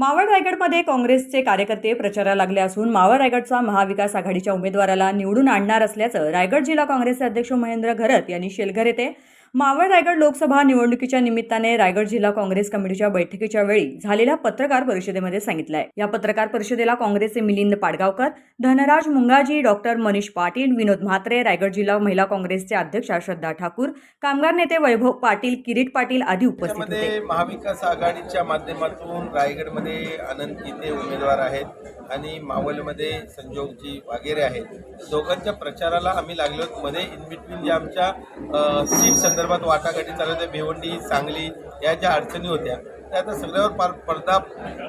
मावळ रायगडमध्ये काँग्रेसचे कार्यकर्ते प्रचाराला लागले असून मावळ रायगडचा महाविकास आघाडीच्या उमेदवाराला निवडून आणणार असल्याचं रायगड जिल्हा काँग्रेसचे अध्यक्ष महेंद्र घरत यांनी शेलघर येथे मावळ रायगड लोकसभा निवडणुकीच्या निमित्ताने रायगड जिल्हा काँग्रेस कमिटीच्या बैठकीच्या वेळी झालेल्या पत्रकार परिषदेमध्ये सांगितलं आहे या पत्रकार परिषदेला काँग्रेसचे मिलिंद पाडगावकर धनराज मुंगाजी डॉक्टर मनीष पाटील विनोद म्हात्रे रायगड जिल्हा महिला काँग्रेसचे अध्यक्ष श्रद्धा ठाकूर कामगार नेते वैभव पाटील किरीट पाटील आदी उपस्थित होते. महाविकास आघाडीच्या माध्यमातून रायगडमध्ये आनंद गीते उमेदवार आहेत. आणि मावलमध्ये संजोगजी वगैरे आहेत. दोघांच्या प्रचाराला आम्ही लागलो आहोत. मध्ये इन बिटवीन ज्या आमच्या सीट संदर्भात वाटाघाटी चालू होत्या भिवंडी सांगली या ज्या अडचणी होत्या त्या आता सगळ्यावर पार पडदा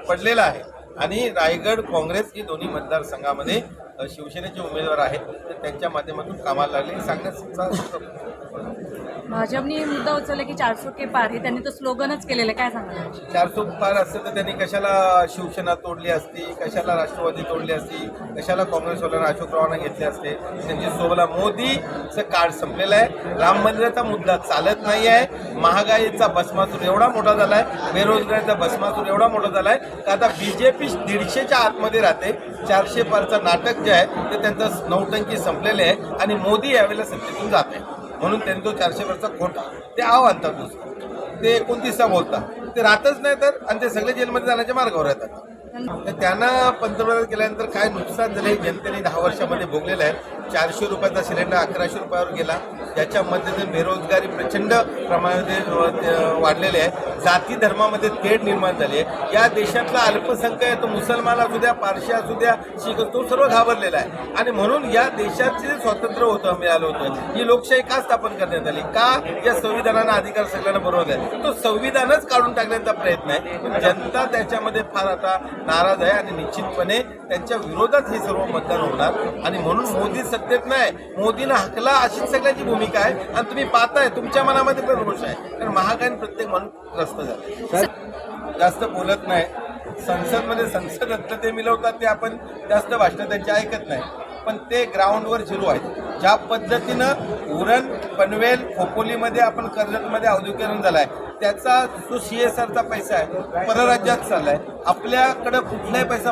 पडलेला आहे. आणि रायगड काँग्रेस ही दोन्ही मतदारसंघामध्ये शिवसेनेचे उमेदवार आहेत. तर त्यांच्या माध्यमातून कामाला लागले. सांगण्यास सांगण्याचा भाजपने मुद्दा उचलला की चारसो के पार हे त्यांनी तर स्लोगनच केलेलं काय सांगणार चारसो पार असतं तर त्यांनी कशाला शिवसेना तोडली असती? कशाला राष्ट्रवादी तोडली असती? कशाला काँग्रेसवाल्यांना अशोकरावांना घेतले असते? त्यांची सोबला मोदीचं कार्ड संपलेलं आहे. राम मंदिराचा मुद्दा चालत नाही आहे. महागाईचा भस्मासूर एवढा मोठा झाला आहे बेरोजगारीचा भस्मासूर एवढा मोठा झाला आहे का आता बी जे पी दीडशेच्या आतमध्ये राहते. चारशे पारचं नाटक जे आहे ते त्यांचं नौटंकी संपलेले आहे आणि मोदी यावेळेला सत्तेतून जात आहे. म्हणून त्यांनी तो चारशे वरचा खोटा ते आव आणतात नुसतं ते एकोणतीसचा बोलतात ते राहतच नाही तर आणि ते सगळे जेलमध्ये जाण्याच्या मार्गावर येतात. तर त्यांना पंतप्रधान केल्यानंतर काय नुकसान झालं हे जनतेने दहा वर्षामध्ये भोगलेलं आहे. चारशे रुपयाचा सिलेंडर अकराशे रुपयावर गेला. ज्याच्यामध्ये ते बेरोजगारी प्रचंड प्रमाणामध्ये वाढलेली आहे. जाती धर्मामध्ये तेढ निर्माण झाली आहे. या देशातला अल्पसंख्याक तो मुसलमान असू द्या पारशी असू द्या शीख तो सर्व घाबरलेला आहे. आणि म्हणून या देशाचे जे स्वातंत्र्य होतं मिळालं होतं ही लोकशाही का स्थापन करण्यात आली? का या संविधानानं अधिकार सगळ्यांना बरोबर आहे? तो संविधानच काढून टाकण्याचा प्रयत्न आहे. जनता त्याच्यामध्ये फार आता नाराज आहे आणि निश्चितपणे त्यांच्या विरोधात हे सर्व मतदान होणार. आणि म्हणून मोदी सत्तेत नाही. मोदीनं हकला अशीच सगळ्यांची भूमिका आहे. आणि तुम्ही पाहताय तुमच्या मनामध्ये पण रोष आहे. कारण महागाईने प्रत्येक मन त्रस्त झालं. जास्त बोलत नाही. संसदमध्ये संसद रत्न ते मिळवतात ते आपण जास्त भाषणं त्यांची ऐकत नाही. पण ते ग्राउंडवर झिरो आहेत. ज्या पद्धतीनं उरण पनवेल खोपोलीमध्ये आपण कर्जतमध्ये औद्योगिकरण झालं आहे त्याचा जो सी एस आरचा पैसा आहे परराज्यात चाललाय. आपल्याकडं कुठलाही पैसा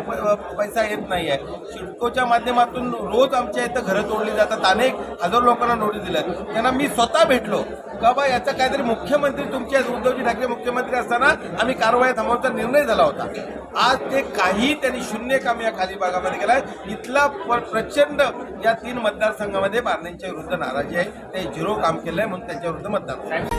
पैसा येत नाही आहे सिडकोच्या माध्यमातून रोज आमच्या इथं घरं तोडली जातात. अनेक हजारो लोकांना नोटीस दिल्यात. त्यांना मी स्वतः भेटलो. का बा याचा काहीतरी मुख्यमंत्री तुमच्या उद्धवजी ठाकरे मुख्यमंत्री असताना आम्ही कारवाई थांबवण्याचा निर्णय झाला होता. आज ते काही त्यांनी शून्य काम या खाली भागामध्ये केलाय. इथला प्रचंड या तीन मतदारसंघामध्ये बारण्यांच्या विरुद्ध नाराजी आहे. ते झिरो काम केलंय म्हणून त्यांच्या विरुद्ध मतदान